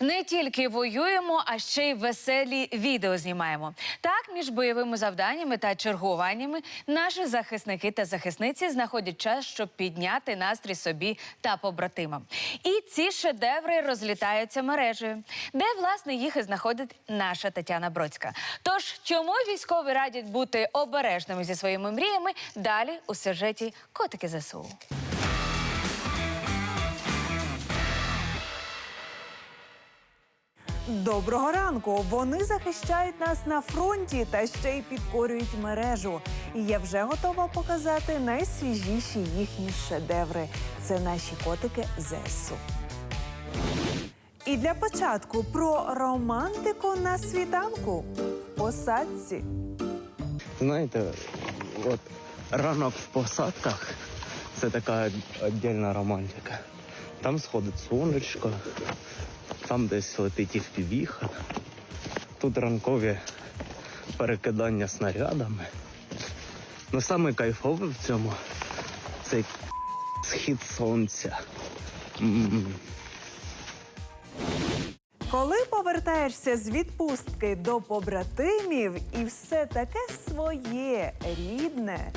Не тільки воюємо, а ще й веселі відео знімаємо. Так, між бойовими завданнями та чергуваннями наші захисники та захисниці знаходять час, щоб підняти настрій собі та побратимам. І ці шедеври розлітаються мережею, де власне їх і знаходить наша Тетяна Бродська. Тож, чому військові радять бути обережними зі своїми мріями? Далі у сюжеті Котики ЗСУ. Доброго ранку! Вони захищають нас на фронті та ще й підкорюють мережу. І я вже готова показати найсвіжіші їхні шедеври. Це наші котики ЗСУ. І для початку про романтику на світанку в посадці. Знаєте, от ранок в посадках це така віддільна романтика. Там сходить сонечко, там десь летить і впівіха. Тут ранкові перекидання снарядами. Ну саме кайфове в цьому цей схід сонця. М. Коли повертаєшся з відпустки до побратимів, і все таке своє, рідне.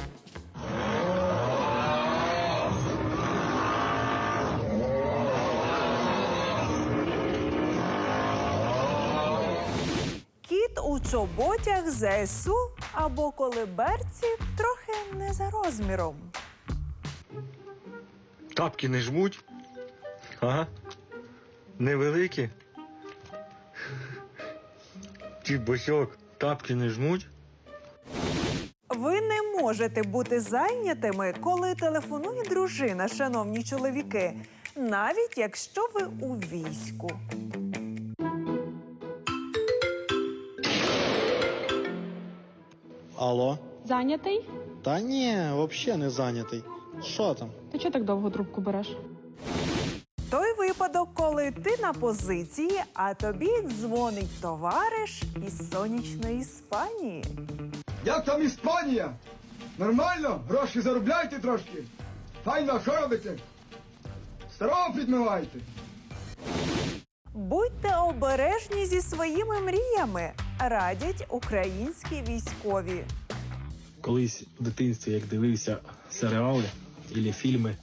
У чоботях ЗСУ або коли берці трохи не за розміром. Тапки не жмуть. Ага. Невеликі. Ті босьок, тапки не жмуть. Ви не можете бути зайнятими, коли телефонує дружина, шановні чоловіки, навіть якщо ви у війську. Алло? Зайнятий? Та ні, взагалі не зайнятий. Що там? Ти чого так довго трубку береш? Той випадок, коли ти на позиції, а тобі дзвонить товариш із сонячної Іспанії. Як там Іспанія? Нормально? Гроші заробляйте трошки. Файно, що робите? Старого підмивайте. Будьте обережні зі своїми мріями, радять українські військові. колись в дитинстві, як дивився серіали або фільми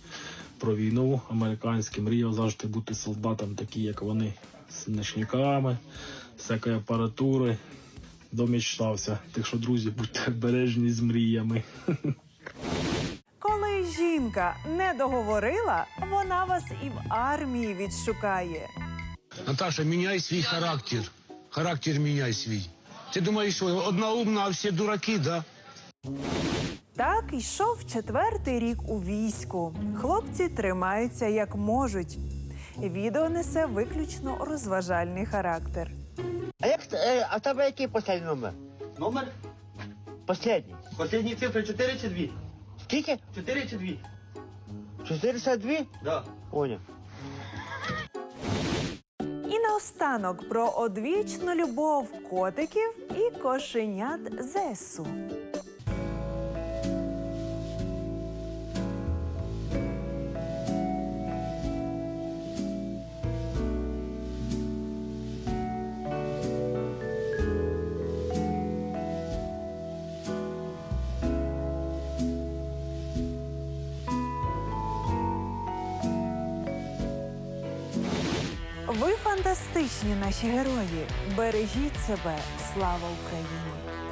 про війну американські, мріяв завжди бути солдатом, такі як вони, з ночниками, всякої апаратури. Домічтався. Так що, друзі, будьте обережні з мріями. Коли жінка не договорила, вона вас і в армії відшукає. Наташа, міняй свій характер. Характер міняй свій. Ти думаєш, що одна умна, а всі дураки, да? Так йшов четвертий рік у війську. Хлопці тримаються як можуть. Відео несе виключно розважальний характер. А як е, а в тебе який останній номер? Номер? Последній. Останні цифри 4 чи 2? Скільки? 4 чи 2? 402? Да. Поняв. Наостанок про одвічну любов котиків і кошенят ЗСУ. Ви фантастичні наші герої. Бережіть себе. Слава Україні!